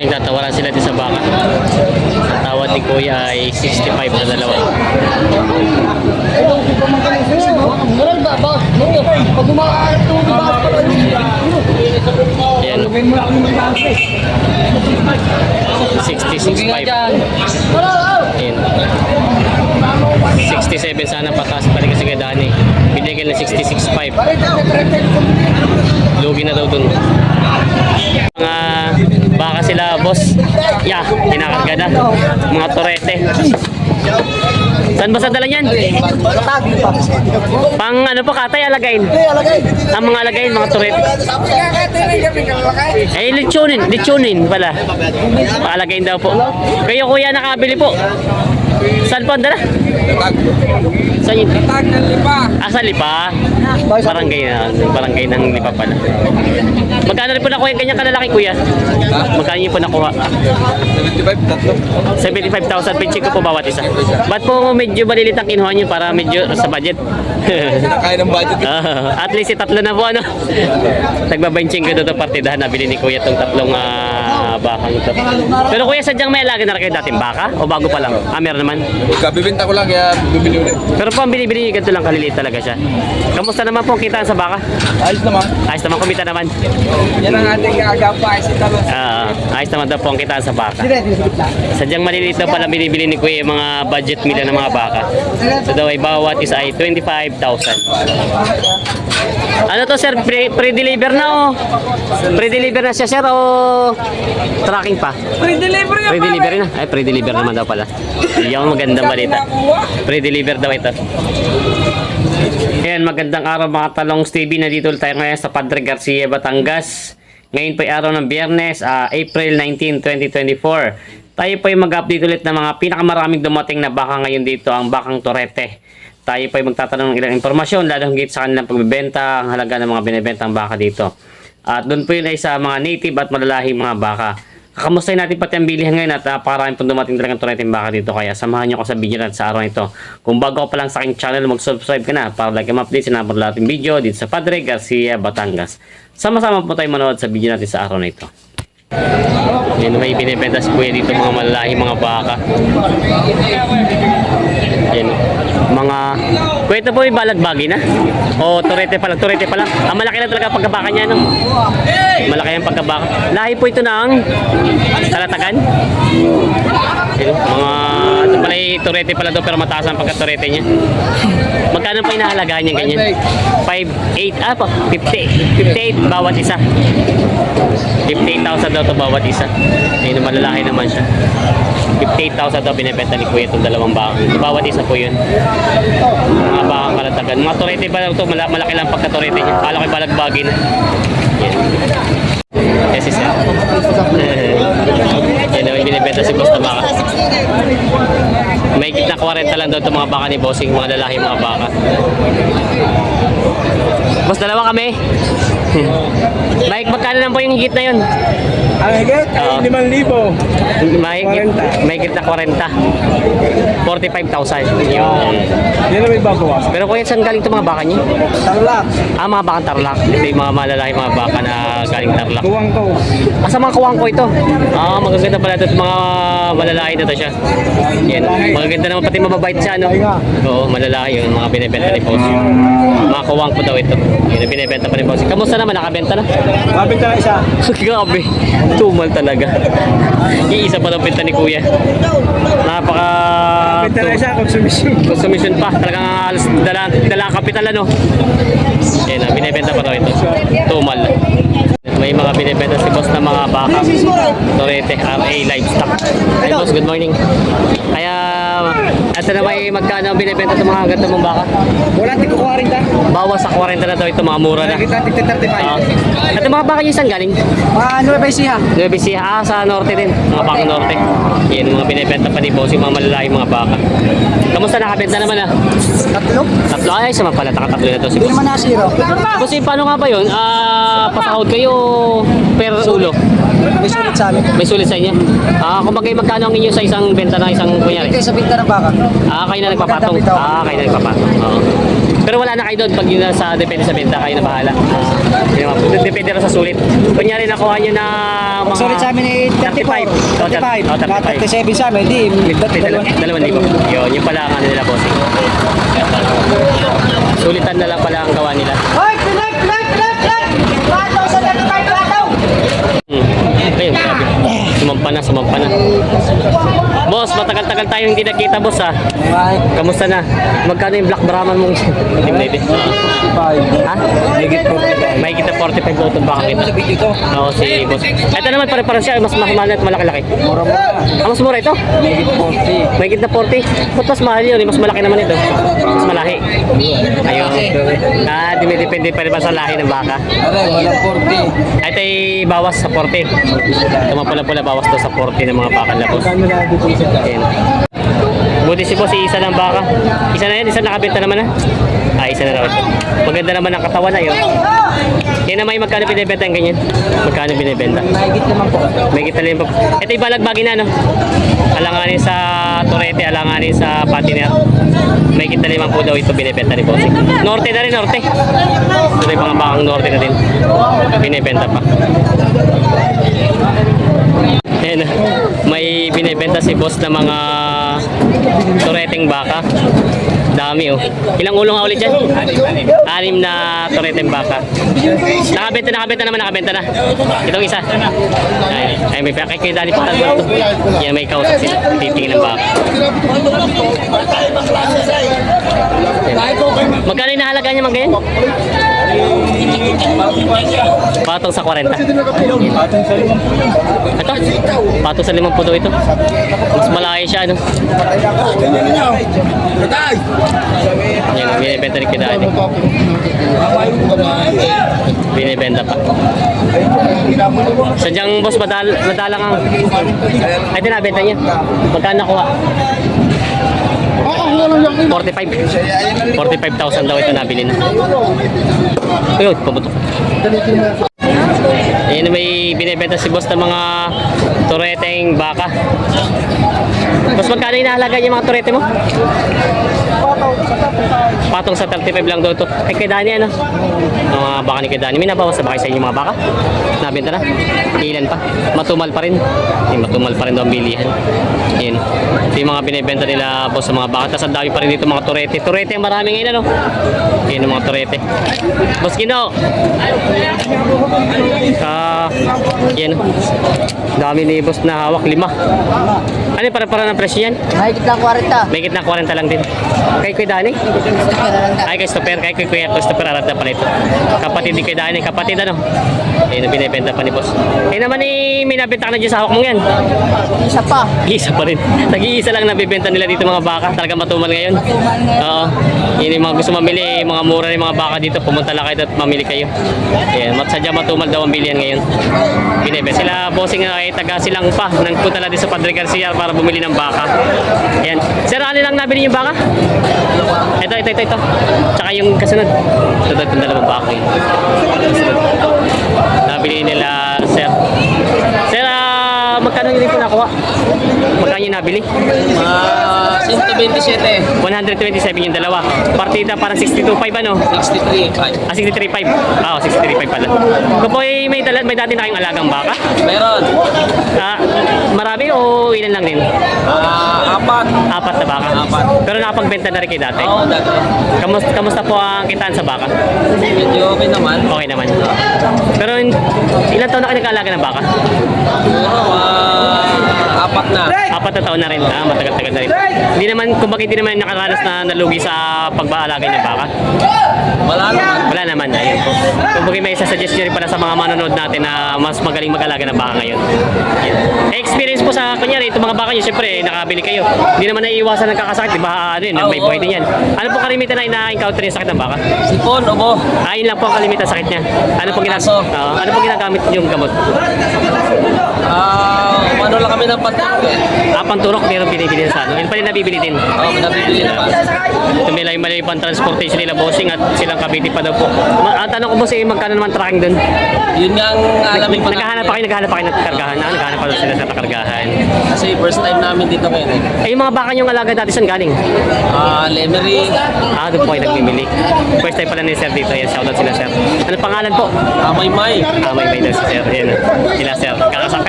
Tatawaran sila din sa baka. Ang tawad ni Kuya ay 65 na dalawa. Ayan. 66.5. Ayan. 67 sana pataas pa rin kasi kay Dani. Binigyan ng 66.5. Lugi na daw dun. Mga baka sila, boss. Yeah, kinakarga na. Mga torete. Saan ba sa dala yan? Tagi pa. Pang ano pa katay alagayin. Ang mga alagayin, mga torete. Eh, lechonin. Lechonin pala. Paalagayin daw po. Kayo kuya nakabili po. Saan po ang dala? Saan yun? Tag ng lipa. Ah, sa Lipa. Barangay na. Barangay ng Lipa pala. Magkano rin po nakuha yung ganyan kalalaki kuya? Magkano niyo po nakuha? 75, tatlo. 75,000 pinching ko po bawat isa. Ba't po medyo malilit ang kinuha niyo para medyo sa budget? Kaya ng budget. Ah, at least tatlo na po ano. Nagbabenching ko dito partidahan nabili ni Kuya tong tatlong ah, bakang ito. Pero Kuya sadyang may alaga na rin kayo dating baka o bago pa lang? Ah, meron naman. Kabibinta ko lang kaya bibili ulit. Pero po ang binibili ganito lang kaliliit talaga siya. Kamusta naman po ang kitaan sa baka? Ayos naman. Ayos naman kumita naman. Yan ang ating kaagapa ay si Talos. Ah, ayos naman daw po ang kitaan sa baka. Sadyang maliliit daw pala binibili ni Kuya yung mga budget nila ng mga baka. So daw ay bawat isa ay 25,000. Ano to sir? Pre- Pre-deliver na o? Pre-deliver na siya sir o tracking pa? Pre-delivery yan, Pre-deliver na? Ay, pre-deliver naman daw pala. Yung magandang balita. Pre-deliver daw ito. Ayan, magandang araw mga talong Stevie. Nandito ulit tayo ngayon sa Padre Garcia, Batangas. Ngayon po ay araw ng biyernes, ah, April 19, 2024. Tayo po ay mag-update ulit ng mga pinakamaraming dumating na baka ngayon dito, ang bakang Torete. Tayo po ay magtatanong ng ilang impormasyon, lalo higit sa kanilang pagbebenta, ang halaga ng mga binibentang baka dito. At doon po yun ay sa mga native at malalahing mga baka. Kakamustahin natin pati ang bilihan ngayon at napakarami pong dumating talagang tuneting baka dito. Kaya samahan niyo ako sa video natin sa araw nito. Kung bago pa lang sa aking channel, mag-subscribe ka na para like and update sa number natin video dito sa Padre Garcia, Batangas. Sama-sama po tayo manood sa video natin sa araw na ito. Yan may binibenta si Kuya dito mga malalahi mga baka. Yan. Mga Kuya ito po yung balagbagi na? O turete pa lang, turete pa lang. Ang malaki na talaga pagkabaka niya no? Malaki ang pagkabaka. Lahi po ito ng talatagan. Yan, mga ito pala yung turete pala to pero mataas ang pagka-turete niya. Magkano pa inahalagaan niya ganyan? 5.8 ah pa 50 58 bawat isa. 58,000 daw to bawat isa. Ayun, malalaki naman siya. 58,000 daw binibenta ni Kuya itong dalawang baka. Bawat isa po yun. Mga bakang kalatagan. Mga turete pa lang to, mala- malaki lang pagka-turete niya. Kala ko yung balagbagi na. Yan. Yes, sir. Yan yung binibenta si Boss na baka. May 40 lang daw itong mga baka ni Bossing, mga lalaki mga baka. Boss, dalawa kami. Mike, magkano lang po yung higit na yun? Ang higit Oo. ay 5,000. Mahigit, 40. mahigit na 40. 45,000. Yun. Yan ang may babawas. Pero kuya, saan galing itong mga baka niyo? Tarlac. Ah, mga bakang tarlac. Ito yung mga malalaki mga baka na galing tarlac. Tuwang ko. Ah, sa mga kuwang ko ito. Ah, magaganda pala ito. Mga malalaki na to siya. Yan. Magaganda naman pati mababait siya, no? Oo, malalaki yun. Mga binibenta ni Boss. Mga kuwang ko daw ito. Yun ang binibenta pa ni Boss. Kamusta naman? Nakabenta na? Kapit na isa. Grabe. Tumal talaga. Yung isa pa daw benta ni Kuya. Napaka... Kapit na isa. Consumption. Consumption pa. Talagang alas dala, dala ang kapital ano. Yan, binibenta pa daw ito. Tumal. May mga binibenta si boss na mga baka. Torete, RA Livestock. Hi boss, good morning. Kaya, ito na may magkano ang binibenta sa mga ganito mong baka? Wala tiko 40. Bawas sa 40 na daw ito, mga mura na. Kita tigti 35. Ah. ito mga baka yung saan galing? Ah, ba siya? Nueva Ecija, ah, sa norte din. Mga baka norte. Yan, mga binibenta pa ni boss, yung mga malalaki mga baka. Kamusta nakabenta naman ah? Tatlo? Tatlo ay, sa pala, tatlo na to si Hindi boss. naman na zero. Boss, eh, paano nga ba yun? Ah, pasahod kayo per ulo? May sulit sa amin. May sulit sa inyo? Ah, kumbaga magkano ang inyo sa isang benta ng isang kunyari? Ito sa pinta ng baka. Ah, kayo na nagpapatong. Maganda bitaw. Ah, kayo na nagpapatong. Oo. Pero wala na kayo doon pag yun na sa depende sa benta, kayo na bahala. Yun naman. Depende rin sa sulit. Kunyari nakuha nyo na mga... Sulit sa amin eh, 35. 35. 35. Oh, 35. 37 sa amin, di. May dalawa, dalawang libo. Yun, yun pala ang ano nila, bossing. Sulitan na lang pala ang gawa nila. Hoy, pinay, pinay, pinay, pinay! Plato sa 35 plato! Hmm. Ayun, grabe. Sumampa na, sumampa na. Boss, matagal-tagal tayo hindi nakita, boss, ha? Ay, Kamusta na? Magkano yung Black Brahman mong... Hindi mo na ito. 45. Ha? Higit 45. May kita 45 daw itong baka kita. Sa video ko. Oo, si boss. Ito naman, pare-pare siya. Mas mahal at malaki-laki. Mura mo na. Ah, mas mura ito? Higit 40. May kita 40. Ba't mas mahal yun? Mas malaki naman ito. Mas malahi. Ayun. Ah, dumidepende pa rin ba sa lahi ng baka? Aray, walang 40. Ito ay bawas sa 40. Tumapula-pula bawas to sa 40 ng mga baka labos. Kano na dito sa Ayan. Buti si boss, isa lang baka. Isa na yan, isa nakabenta naman na. Ah, isa na raw. Maganda naman ang katawan na yun. Yan naman yung magkano binibenta yung ganyan. Magkano binibenta. Mahigit naman po. May kita rin po. Ito yung balagbagin na, no? Alanganin sa Torete, alanganin sa Patiner. May kita naman po daw ito binibenta ni Bossing. Norte na rin, Norte. Ito yung mga bakang Norte na din. Binibenta pa. Ayan, may binibenta si boss na mga tureteng baka. Dami oh. Ilang ulo nga ulit yan? Anim na tureteng baka. Nakabenta, nakabenta naman, nakabenta na. Itong isa. Ay, ay may kay kay Dali pa tatlo. Yan may kausap sila. Titingin ng baka. Magkano yung nahalaga niya mga ganyan? Patong sa 40. Ito? Patong sa 50 daw ito. Mas malaki siya, ano? Yan, binibenta ni Kidani. Binibenta pa. Sadyang boss, madal madalang ang... Ay, ito nabenta niya. Magkano nakuha? 45. 45,000 daw ito nabili na. Ayun, pumutok. Ayan may binibenta si boss ng mga tureteng baka. Boss, magkano yung nahalaga yung mga turete mo? Patong sa 35 lang daw to. Kay kay Dani ano? Ang mga baka ni kay Dani. May nabawas sa baka sa inyo mga baka? Nabenta na? Ilan pa? Matumal pa rin. Ay, matumal pa rin daw bilihan. Yan. Ito yung mga binibenta nila boss sa mga baka. Tapos ang dami pa rin dito mga turete. Turete ang marami ngayon ano? Yan ang mga turete. Boss Kino! Ah, yan. Dami ni boss na hawak. Lima. Ano yung para-para ng presyo yan? Mahigit lang 40. May gitna 40 lang din. Kay Kuya Dani? Ay, kay Stopper. Kay kay Kuya Stopper arat na pala ito. Kapatid ni Kuya Dani. Kapatid ano? Ayun binibenta pa ni boss. Eh naman eh, may nabenta ka na dyan sa hawak mong yan. Isa pa. Isa pa rin. Nag-iisa lang nabibenta nila dito mga baka. Talaga matumal ngayon. Oo. Yun yung mga gusto mamili, mga mura ng mga baka dito. Pumunta lang kayo at mamili kayo. Ayan, mat sadya matumal daw ang bilihan ngayon. Binibenta. Sila bossing ay taga silang pa. Nang punta lang din sa Padre Garcia para bumili ng baka. Ayan. Sir, ano lang nabili yung baka? Ito, ito, ito, ito. Tsaka yung kasunod. Ito, ito, dalawang baka yun. Nabili nila, sir. Magkano yun po nakuha? Magkano yung nabili? Ah, 127. 127 yung dalawa. Partida parang 62.5 ano? 63. Ah, 63.5. Ah, oh, 63.5 pala. Kung po ay may, dala, may dati na kayong alagang baka? Meron. Ah, marami o ilan lang din? Ah, apat. Apat na baka? Apat. Pero nakapagbenta na rin kayo dati? Oo, dati. Kamusta, kamusta po ang kitaan sa baka? Medyo okay naman. Okay naman. Pero in- ilan taon na kayo nag-aalaga ng baka? Siguro, ah, apat na. Apat na taon na rin. Ah, matagal-tagal na rin. Hindi naman, kung bakit hindi naman nakaranas na nalugi sa pagbaalaga ng baka? Wala naman. Wala naman, ayun po. Kung bakit may isa-suggest nyo rin para sa mga manonood natin na mas magaling mag-alaga ng baka ngayon. Eh, Experience po sa, kunyari, itong mga baka nyo, siyempre, nakabili kayo. Hindi naman naiiwasan ng kakasakit, di ba? Ano yun, may Oo. buhay din yan. Ano po kalimitan na ina-encounter yung sakit ng baka? Sipon, ubo. Ayun lang po ang kalimitan sakit niya. Ano po, ginag Aso. Oo, ano po ginagamit yung gamot? Ah, ano lang kami ng patik. Ah, panturok, meron binibili sa ano. Yun pa rin nabibili din. Oo, oh, nabibili na pa. Tumilay mali pang transportation nila bossing at silang kabiti pa daw po. Ma- ang tanong ko boss, eh, magkano naman tracking doon? Yun nga ang alamin pa Naghahanap pa kayo, naghahanap pa kayo ng kargahan. Ah, naghahanap pa daw sila sa kargahan. Kasi first time namin dito ngayon eh. Ay, yung mga baka yung alaga dati saan galing? Ah, Lemery, Ah, doon po kayo nagmimili. First time pala ni Sir dito. Yan, shoutout sila Sir. Ano pangalan po? ah, Maymay. Ah, may may daw si Sir. Yan, sila Sir.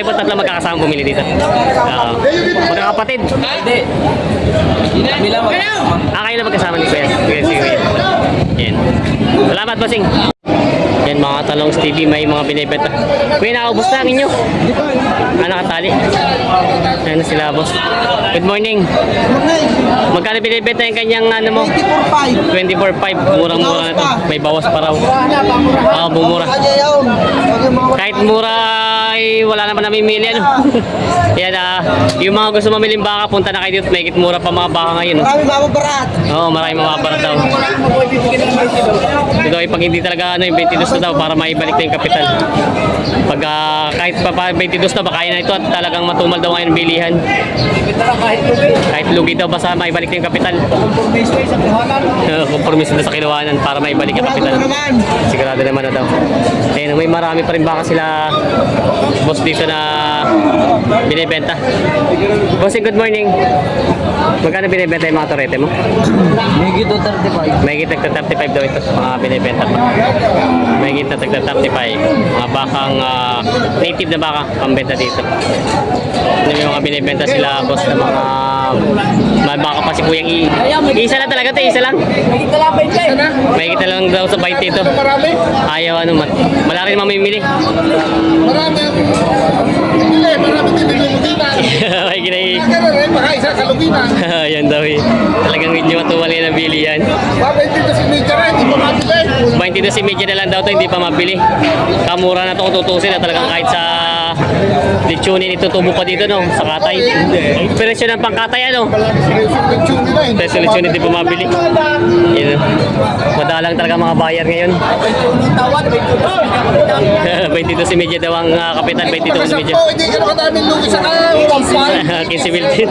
Kayo po tatlo magkakasama bumili dito. Ah, magkakapatid. Hindi. Kami lang mag Ah, kayo na magkasama ni Kuya. Sige, sige. Yan. Salamat, bossing. Yan mga talong TV, may mga binibenta. Kuya, nakaubos na ang inyo. Ah, nakatali. Yan na sila, boss. Good morning. Magkano binibenta yung kanyang ano mo? 24.5. Murang-mura na to. May bawas pa raw. Ah, bumura. Kahit mura ay wala naman namimili ano. Yan ah, yung mga gusto mamiling baka punta na kayo dito, may mura pa mga baka ngayon. oh. Marami mababarat. Oo, marami mapaparat daw. Ito ay pag hindi talaga ano, yung 22 na daw para maibalik na yung kapital. Pag ah, kahit pa pa 22 na ba kaya na ito at talagang matumal daw ngayon ang bilihan. Kahit lugi daw basta maibalik na yung kapital. Uh, kompromiso na sa kinuhanan para maibalik yung kapital. Sigurado naman na daw. Ayun, may marami pa rin baka sila boss dito na binibenta. Bossing, good morning. Magkano binibenta yung mga torete mo? May gito 35. May kita 35 daw ito mga binibenta pa. May kita 35. Mga bakang ah, native na baka pambenta dito. Ano yung mga binibenta sila boss na mga mga baka pa si Kuyang I. Isa lang talaga to, isa lang. May kita lang daw sa 20 ito. Marami. Ayaw ano, mat wala rin mamimili. Marami. Hindi, marami din niluginan. May kinay. Ganun rin, baka isa kaluginan. Yan daw eh. Talagang hindi matuwali na bili yan. Babay dito si Major Red, hindi pa mabili. 22 si medya na lang daw to, hindi pa mabili. Kamura na to kung tutusin na talagang kahit sa lechonin ito tubo pa dito no, sa katay. Presyo ng pangkatay ano. Presyo lechonin hindi pa mabili. Yun. Madalang talaga mga buyer ngayon. 22 si medya daw ang ah, kapitan, 22 si medya. Nakadaming lugi sa kawampal. 15 biltin.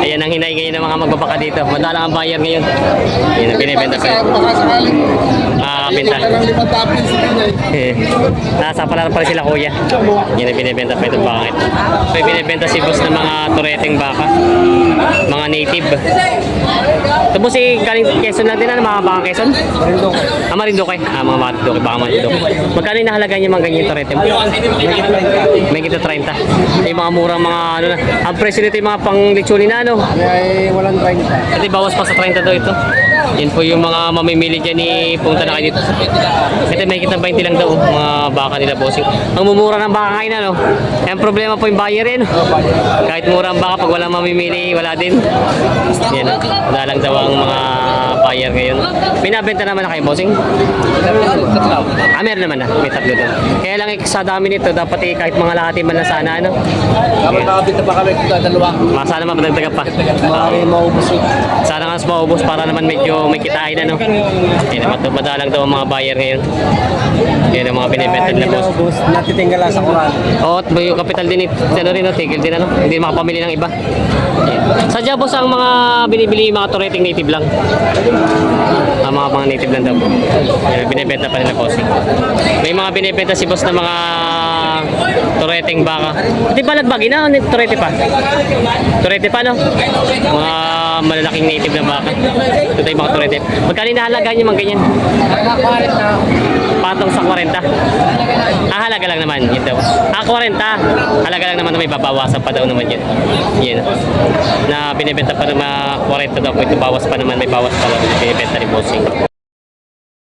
Ayan ang hinay ngayon ng mga magbabaka dito. Madalang ang buyer ngayon. Yan ang binibenta. Baka sakaling Ah, sa pinay. Eh, nasa pala pala sila kuya. Yan ang binibenta pa itong baka ito. May binibenta si boss ng mga tureteng baka. Mga native. Ito po si galing Quezon lang din ano, mga baka Quezon? Marinduque. Ah, Marinduque. Ah, mga Marinduque, baka Marinduque. Magkano yung nahalaga niyo mga ganyan turete mo? May kita 30. Yung mga murang mga ano na. Ang presyo nito yung mga pang lechoni na ano. Ay, walang 30. Ito bawas pa sa 30 daw ito. Yan po yung mga mamimili dyan ni punta na kayo dito. Ito may kita 20 lang daw mga baka nila bossing. Ang mumura ng baka ngayon ano. Ang problema po yung buyer rin. Kahit mura ang baka pag walang mamimili wala din. Yan. Wala lang daw ang mga buyer ngayon. Binabenta naman na kayo bossing. Ah, meron naman na. May tatlo doon. Kaya lang eh, sa dami nito, dapat eh, kahit mga lahati man na sana, ano? Kapag nakabita pa kami kung dalawa. Ah, sana mapadagdagan pa. Ay, maubos yun. sana nga mas maubos para naman medyo may kitain ano. Yan, mat madalang daw ang mga buyer ngayon. Yan ang mga binibenta nila boss. Natitingala sa Quran. Oo, at yung kapital din ito, ano rin, tigil din ano, hindi makapamili ng iba. Yan. Sadya boss ang mga binibili mga tureting native lang. Ang mga mga native lang daw. Yan, binibenta pa nila boss. May mga binibenta si boss na mga tureting baka. Di ba nagbagi na? Ano, Turete pa? Turete pa no? Mga malalaking native na baka. Ito yung mga turete. Magkano nahalaga niyo mga ganyan? Patong sa 40. Ah, halaga lang naman. Daw. Ah, 40. Halaga lang naman na may babawasan pa daw naman yun. Yun. Na binibenta pa ng mga 40 daw. Ito bawas pa naman, may bawas pa daw. Binibenta ni Bossing. Thank you.